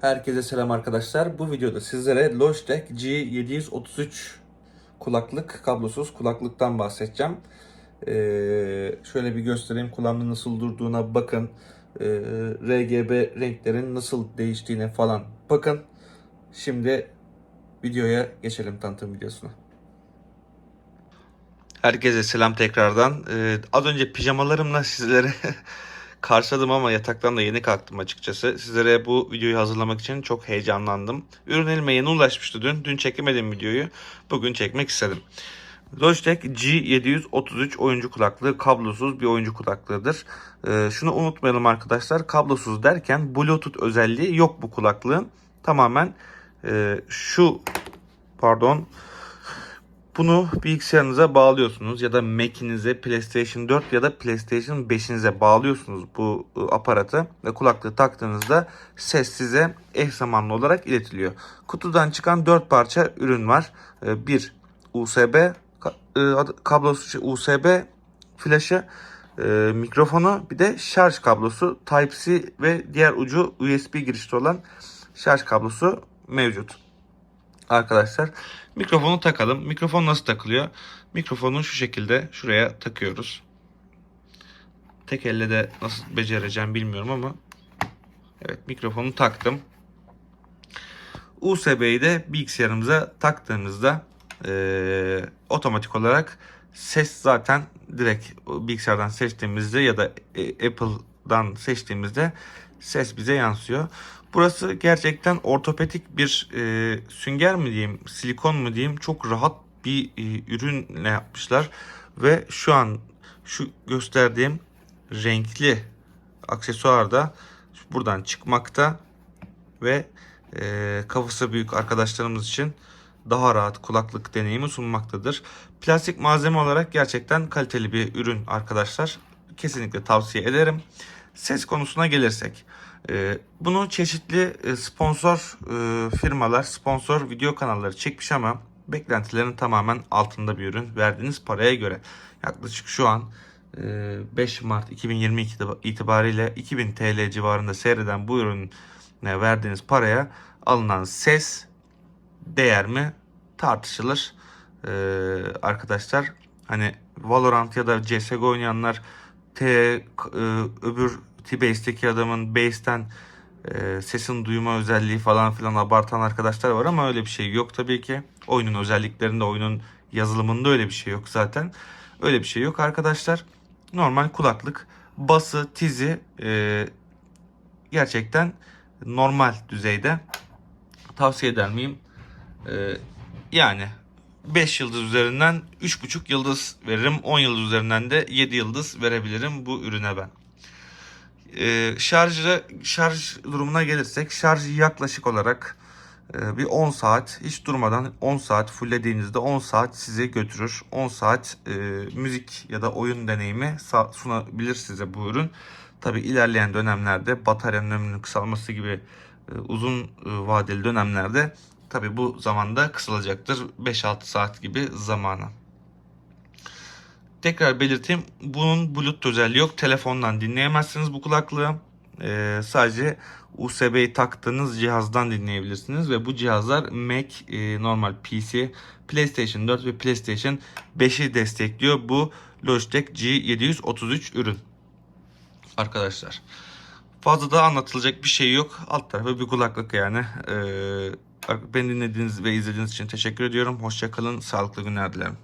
Herkese selam arkadaşlar. Bu videoda sizlere Logitech G733 kulaklık, kablosuz kulaklıktan bahsedeceğim. Ee, şöyle bir göstereyim kulağımda nasıl durduğuna bakın. Ee, RGB renklerin nasıl değiştiğine falan bakın. Şimdi videoya geçelim tanıtım videosuna. Herkese selam tekrardan. Ee, az önce pijamalarımla sizlere karşıladım ama yataktan da yeni kalktım açıkçası. Sizlere bu videoyu hazırlamak için çok heyecanlandım. Ürün elime yeni ulaşmıştı dün. Dün çekemedim videoyu. Bugün çekmek istedim. Logitech G733 oyuncu kulaklığı kablosuz bir oyuncu kulaklığıdır. Ee, şunu unutmayalım arkadaşlar. Kablosuz derken Bluetooth özelliği yok bu kulaklığın. Tamamen e, şu pardon bunu bilgisayarınıza bağlıyorsunuz ya da Mac'inize, PlayStation 4 ya da PlayStation 5'inize bağlıyorsunuz bu e, aparatı ve kulaklığı taktığınızda ses size eş zamanlı olarak iletiliyor. Kutudan çıkan 4 parça ürün var. E, Bir USB e, kablosu şey, USB flaşı, e, mikrofonu bir de şarj kablosu Type-C ve diğer ucu USB girişli olan şarj kablosu mevcut arkadaşlar. Mikrofonu takalım. Mikrofon nasıl takılıyor? Mikrofonu şu şekilde şuraya takıyoruz. Tek elle de nasıl becereceğim bilmiyorum ama evet mikrofonu taktım. USB'yi de bilgisayarımıza taktığımızda eee, otomatik olarak ses zaten direkt bilgisayardan seçtiğimizde ya da e, Apple'dan seçtiğimizde ses bize yansıyor. Burası gerçekten ortopedik bir e, sünger mi diyeyim, silikon mu diyeyim çok rahat bir e, ürünle yapmışlar. Ve şu an şu gösterdiğim renkli aksesuar da buradan çıkmakta ve e, kafası büyük arkadaşlarımız için daha rahat kulaklık deneyimi sunmaktadır. Plastik malzeme olarak gerçekten kaliteli bir ürün arkadaşlar. Kesinlikle tavsiye ederim. Ses konusuna gelirsek. e, bunu çeşitli e, sponsor e, firmalar, sponsor video kanalları çekmiş ama beklentilerin tamamen altında bir ürün. Verdiğiniz paraya göre yaklaşık şu an e, 5 Mart 2022 itibariyle 2000 TL civarında seyreden bu ürüne verdiğiniz paraya alınan ses değer mi tartışılır arkadaşlar. Hani Valorant ya da CSGO oynayanlar T e, öbür T-Base'deki adamın base'ten e, sesin duyma özelliği falan filan abartan arkadaşlar var ama öyle bir şey yok tabii ki. Oyunun özelliklerinde, oyunun yazılımında öyle bir şey yok zaten. Öyle bir şey yok arkadaşlar. Normal kulaklık, bası, tizi e, gerçekten normal düzeyde. Tavsiye eder miyim? Ee, yani 5 yıldız üzerinden 3,5 yıldız veririm. 10 yıldız üzerinden de 7 yıldız verebilirim bu ürüne ben. Ee, şarjı, şarj durumuna gelirsek şarjı yaklaşık olarak e, bir 10 saat hiç durmadan 10 saat fulllediğinizde 10 saat sizi götürür. 10 saat e, müzik ya da oyun deneyimi sunabilir size bu ürün. Tabi ilerleyen dönemlerde bataryanın ömrünün kısalması gibi e, uzun e, vadeli dönemlerde tabi bu zamanda kısalacaktır. 5-6 saat gibi zamana. Tekrar belirteyim. Bunun Bluetooth özelliği yok. Telefondan dinleyemezsiniz bu kulaklığı. Ee, sadece USB'yi taktığınız cihazdan dinleyebilirsiniz ve bu cihazlar Mac, e, normal PC, PlayStation 4 ve PlayStation 5'i destekliyor. Bu Logitech G733 ürün. Arkadaşlar. Fazla da anlatılacak bir şey yok. Alt tarafı bir kulaklık yani. Ee, beni dinlediğiniz ve izlediğiniz için teşekkür ediyorum. Hoşçakalın. Sağlıklı günler dilerim.